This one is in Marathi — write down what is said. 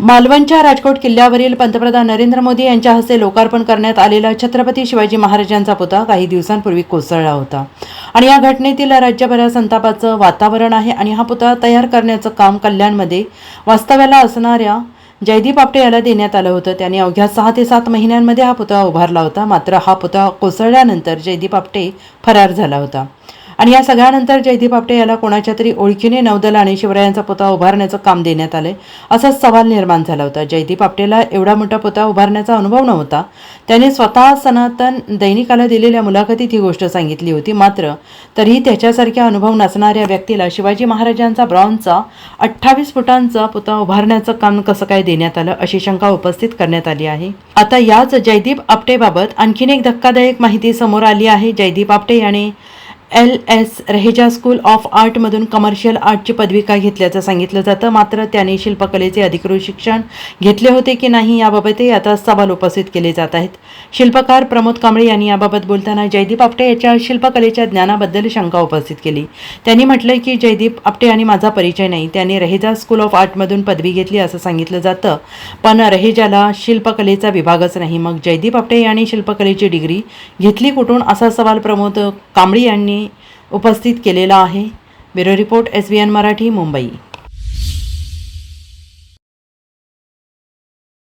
मालवणच्या राजकोट किल्ल्यावरील पंतप्रधान नरेंद्र मोदी यांच्या हस्ते लोकार्पण करण्यात आलेला छत्रपती शिवाजी महाराजांचा पुतळा काही दिवसांपूर्वी कोसळला होता. आणि या घटनेतील राज्यभरात संतापाचं वातावरण आहे आणि हा पुतळा तयार करण्याचं काम कल्याणमध्ये वास्तव्याला असणाऱ्या जयदीप आपटे याला देण्यात आलं होतं. त्यांनी अवघ्या सहा ते सात महिन्यांमध्ये हा पुतळा उभारला होता. मात्र हा पुतळा कोसळल्यानंतर जयदीप आपटे फरार झाला होता. आणि या सगळ्यानंतर जयदीप आपटे याला कोणाच्या तरी ओळखीने नौदल आणि शिवरायांचा पुतळा उभारण्याचं काम देण्यात आलंय असा सवाल निर्माण झाला होता. जयदीप आपटेला एवढा मोठा पुतळा उभारण्याचा अनुभव नव्हता. त्याने स्वतः सनातन दैनिकाला दिलेल्या मुलाखतीत ही गोष्ट सांगितली होती. मात्र तरीही त्याच्यासारख्या अनुभव नसणाऱ्या व्यक्तीला शिवाजी महाराजांचा ब्रॉन्झचा अठ्ठावीस फुटांचा पुतळा उभारण्याचं काम कसं काय देण्यात आलं अशी शंका उपस्थित करण्यात आली आहे. आता याच जयदीप आपटेबाबत आणखीन एक धक्कादायक माहिती समोर आली आहे. जयदीप आपटे याने L S Raheja school of आर्टमधून commercial आर्टची पदविका घेतल्याचं सांगितलं जातं. मात्र त्याने शिल्पकलेचे अधिकृत शिक्षण घेतले होते की नाही याबाबतही आता सवाल उपस्थित केले जात आहेत. शिल्पकार प्रमोद कांबळे यांनी याबाबत बोलताना जयदीप आपटे याच्या शिल्पकलेच्या ज्ञानाबद्दल शंका उपस्थित केली. त्यांनी म्हटलं की जयदीप आपटे आणि माझा परिचय नाही. त्याने रहेजा स्कूल ऑफ आर्टमधून पदवी घेतली असं सांगितलं जातं. पण रहेजाला शिल्पकलेचा विभागच नाही. मग जयदीप आपटे यांनी शिल्पकलेची डिग्री घेतली कुठून? असा सवाल प्रमोद कांबळी यांनी उपस्थित केलेला आहे. Bureau report S. B. N. Marathi Mumbai.